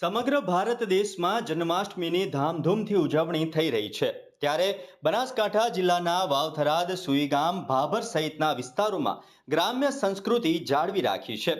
સમગ્ર ભારત દેશમાં જન્માષ્ટમીની ધામધૂમથી ઉજવણી થઈ રહી છે. ત્યારે બનાસકાંઠા જિલ્લાના વાવથરાદ, સુઈગામ, ભાભર સહિતના વિસ્તારોમાં ગ્રામ્ય સંસ્કૃતિ જાળવી રાખી છે.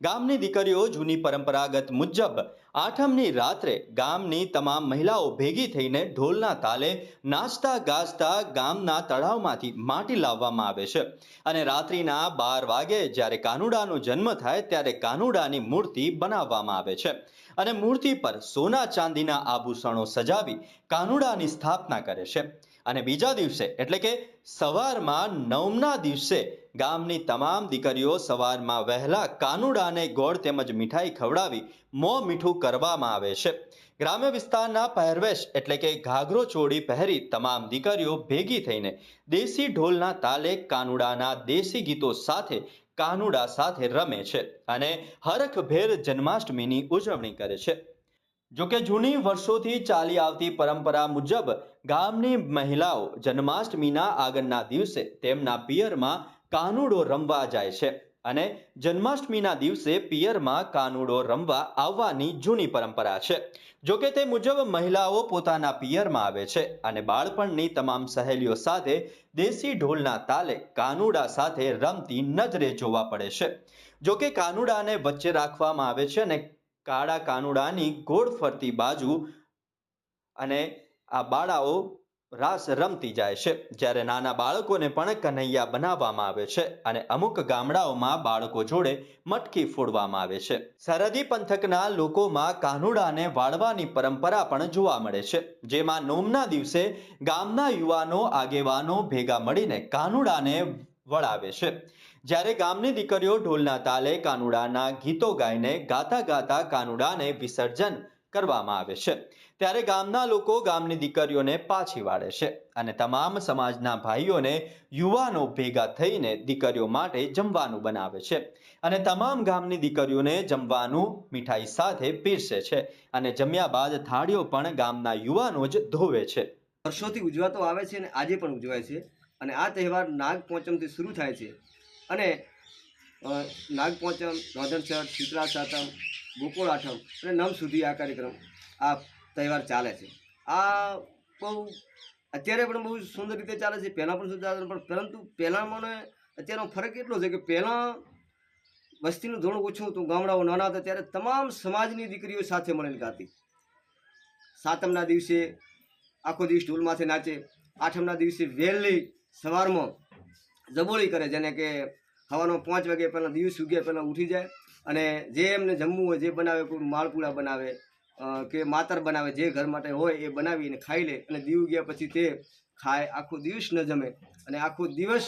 ગામની દીકરીઓ જૂની પરંપરાગત મુજબ આઠમની રાત્રે ગામની તમામ મહિલાઓ ભેગી થઈને ઢોલના તાલે નાચતા ગાજતા ગામના તળાવમાંથી માટી લાવવામાં આવે છે. અને રાત્રિના બાર વાગે જ્યારે કાનુડાનો જન્મ થાય ત્યારે કાનુડાની મૂર્તિ બનાવવામાં આવે છે. અને મૂર્તિ પર સોના ચાંદીના આભૂષણો સજાવી કાનુડાની સ્થાપના કરે છે. અને બીજા દિવસે, એટલે કે સવારમાં નવમના દિવસે, ગામની તમામ દીકરીઓ સવારમાં વહેલા કાનુડાને ગોળ તેમજ મીઠાઈ ખવડાવી મોં મીઠું કરવામાં આવે છે. ગ્રામ્ય વિસ્તારના પહેરવેશ એટલે કે ઘાઘરો ચોળી પહેરી તમામ દીકરીઓ ભેગી થઈને દેશી ઢોલના તાલે કાનુડાના દેશી ગીતો સાથે કાનુડા સાથે રમે છે અને હરખભેર જન્માષ્ટમીની ઉજવણી કરે છે. જોકે જૂની વર્ષોથી ચાલી આવતી પરંપરા મુજબ ગામની મહિલાઓ જન્માષ્ટમીના આગળના દિવસે તેમના પિયરમાં કાનુડો રમવા જાય છે. અને જન્માષ્ટમીના દિવસે પિયરમાં કાનુડો રમવા આવવાની જૂની પરંપરા છે. જોકે તે મુજબ મહિલાઓ પોતાના પિયરમાં આવે છે અને બાળપણની તમામ સહેલીઓ સાથે દેશી ઢોલના તાલે કાનુડા સાથે રમતી નજરે જોવા પડે છે. જોકે કાનુડાને વચ્ચે રાખવામાં આવે છે અને કાળા કાનુડાની ગોળ ફરતી બાજુ અને આ બાળાઓ રાસ રમતી જાય છે. જ્યારે નાના બાળકોને પણ કનૈયા બનાવવામાં આવે છે અને અમુક ગામડાઓમાં બાળકો જોડે મટકી ફોડવામાં આવે છે. સરહદી પંથકના લોકોમાં કાનુડાને વાળવાની પરંપરા પણ જોવા મળે છે. જેમાં નોમના દિવસે ગામના યુવાનો આગેવાનો ભેગા મળીને કાનુડાને વળાવે છે. જ્યારે ગામની દીકરીઓ ઢોલના તાલે કાનુડાના ગીતો ગાઈને ગાતા ગાતા કાનુડાને વિસર્જન કરવામાં આવે છે. ત્યારે ગામના લોકો ગામની દીકરીઓને પાછી વાળે છે અને તમામ સમાજના ભાઈઓને યુવાનો ભેગા થઈને દીકરીઓ માટે જમવાનું બનાવે છે અને તમામ ગામની દીકરીઓને જમવાનું મીઠાઈ સાથે પીરસે છે અને જમ્યા બાદ થાળીઓ પણ ગામના યુવાનો જ ધોવે છે. વર્ષોથી ઉજવાતો આવે છે અને આજે પણ ઉજવાય છે અને આ તહેવાર નાગ પંચમથી શરૂ થાય છે અને અ, નાગ છઠ શીતળા સાતમ ગોકુળ આઠમ અને નવ સુધી આ કાર્યક્રમ આ તહેવાર ચાલે છે. આ બહુ અત્યારે પણ બહુ સુંદર રીતે ચાલે છે. પહેલાં પણ સુંદર ચાલે પણ પરંતુ પહેલાં મને અત્યારનો ફરક એટલો છે કે પહેલાં વસ્તીનું ધોરણ ઓછું હતું ગામડાઓ નાના હતા ત્યારે તમામ સમાજની દીકરીઓ સાથે મળીને ગાતી. સાતમના દિવસે આખો દિવસ ઢોલમાંથી નાચે. આઠમના દિવસે વહેલી સવારમાં જબોળી કરે જેને કે સવારમાં પાંચ વાગે પહેલાં દિવસ ઉગ્યા પહેલાં ઉઠી જાય અને જે એમને જમવું હોય, જે બનાવે, કોઈ માળપુડા બનાવે કે માતર બનાવે, જે ઘર માટે હોય એ બનાવીને ખાઈ લે અને દીવ ગયા પછી તે ખાય. આખો દિવસ ન જમે અને આખો દિવસ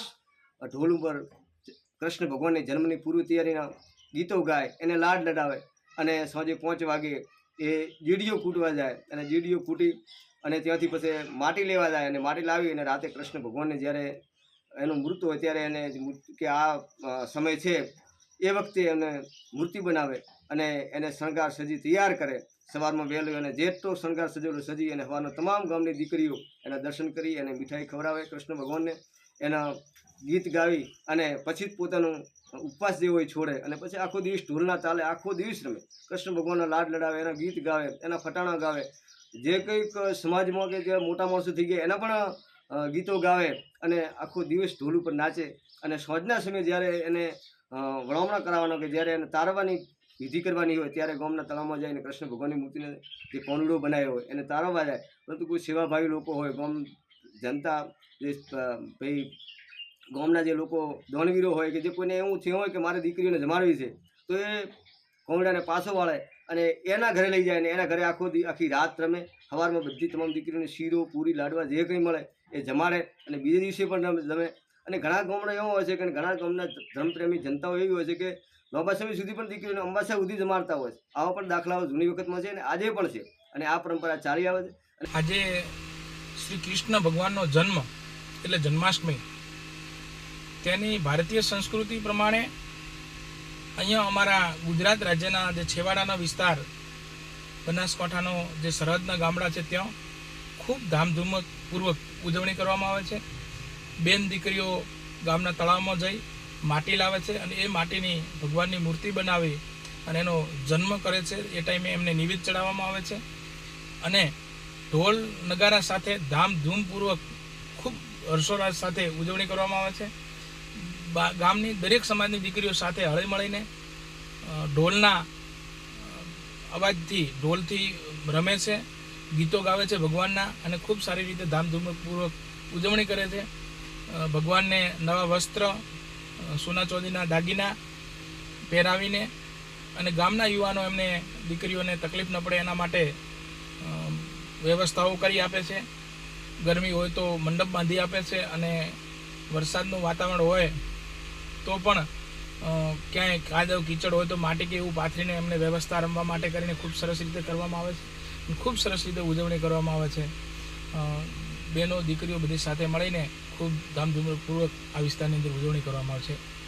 ઢોલ ઉપર કૃષ્ણ ભગવાનની જન્મની પૂર્વ તૈયારીના ગીતો ગાય, એને લાડ લડાવે અને સાંજે પાંચ વાગે એ જીડીઓ કૂટવા જાય. અને જીડીઓ કૂટી અને ત્યાંથી પછી માટી લેવા જાય અને માટી લાવી અને રાતે કૃષ્ણ ભગવાનને જ્યારે એનું મૃત્યુ હોય ત્યારે એને કે આ સમય છે, એ વખતે એને મૂર્તિ બનાવે અને એને શણગાર સજી તૈયાર કરે. સવારમાં વહેલું અને જેટલો શણગાર સજેલો સજી અને હવાના તમામ ગામની દીકરીઓ એના દર્શન કરી અને મીઠાઈ ખવડાવે કૃષ્ણ ભગવાનને. એના ગીત ગાવી અને પછી જ પોતાનું ઉપવાસ જે હોય છોડે અને પછી આખો દિવસ ઢોલના તાલે આખો દિવસ રમે. કૃષ્ણ ભગવાનના લાડ લડાવે, એના ગીત ગાવે, એના ફટાણા ગાવે. જે કંઈક સમાજમાં કે જે મોટા માણસો થઈ ગયા, એના પણ ગીતો ગાવે અને આખો દિવસ ઢોલ ઉપર નાચે. અને સાંજના સમયે જ્યારે એને વળામણા કરાવવાનો કે જ્યારે એને તારવાની વિધિ કરવાની હોય ત્યારે ગામના તળાવમાં જઈને કૃષ્ણ ભગવાનની મૂર્તિને જે પોંડડો બનાવ્યો હોય એને તારવવા જાય. પરંતુ કોઈ સેવાભાવી લોકો હોય, ગામ જનતા જે ભાઈ ગામના જે લોકો દોણવીરો હોય કે જે કોઈને એવું થયું હોય કે મારે દીકરીઓને જમાડવી છે, તો એ કોંગડાને પાછો વાળે અને એના ઘરે લઈ જાય અને એના ઘરે આખો આખી રાત રમે. સવારમાં બધી તમામ દીકરીઓને શીરો, પૂરી લાડવા જે કંઈ મળે એ જમાડે અને બીજે દિવસે પણ રમે અને ઘણા ગામડા એવા હોય છે કે ઘણા ગામના ધર્મપ્રેમી જનતાઓ એવી હોય છે કે લાંબા સુધી પણ દીકરીઓને અંબાસા સુધી જમાડતા હોય છે. આવા પણ દાખલાઓ જૂની વખતમાં છે અને આજે પણ છે અને આ પરંપરા ચાલી આવે છે. આજે શ્રી કૃષ્ણ ભગવાનનો જન્મ એટલે જન્માષ્ટમી. તેની ભારતીય સંસ્કૃતિ પ્રમાણે અહીંયા અમારા ગુજરાત રાજ્યના જે છેવાડાના વિસ્તાર, બનાસકાંઠાનો જે સરહદના ગામડા છે ત્યાં ખૂબ ધામધૂમપૂર્વક ઉજવણી કરવામાં આવે છે. બેન દીકરીઓ ગામના તળાવમાં જઈ માટી લાવે છે અને એ માટીની ભગવાનની મૂર્તિ બનાવી અને એનો જન્મ કરે છે. એ ટાઈમે એમને નિવેદ ચડાવવામાં આવે છે. અને ઢોલ નગારા સાથે ધામધૂમપૂર્વક ખૂબ હર્ષોલ્લાસ સાથે ઉજવણી કરવામાં આવે છે. ગામની દરેક સમાજની દીકરીઓ સાથે હળી મળીને ઢોલના અવાજથી, ઢોલથી રમે છે. ગીતો ગાવે છે ભગવાનના અને ખૂબ સારી રીતે ધામધૂમપૂર્વક ઉજવણી કરે છે. ભગવાનને નવા વસ્ત્ર સોના ચોદીના દાગીના પહેરાવીને અને ગામના યુવાનો એમને દીકરીઓને તકલીફ ન પડે એના માટે વ્યવસ્થાઓ કરી આપે છે. ગરમી હોય તો મંડપ બાંધી આપે છે અને વરસાદનું વાતાવરણ હોય તો પણ ક્યાંય કાદવ કીચડ હોય તો માટી કે એવું પાથરીને એમને વ્યવસ્થા રમવા માટે કરીને ખૂબ સરસ રીતે કરવામાં આવે છે. ખૂબ સરસ રીતે ઉજવણી કરવામાં આવે છે. બહેનો, દીકરીઓ બધી સાથે મળીને ખૂબ ધામધૂમપૂર્વક આ વિસ્તારની અંદર ઉજવણી કરવામાં આવે છે.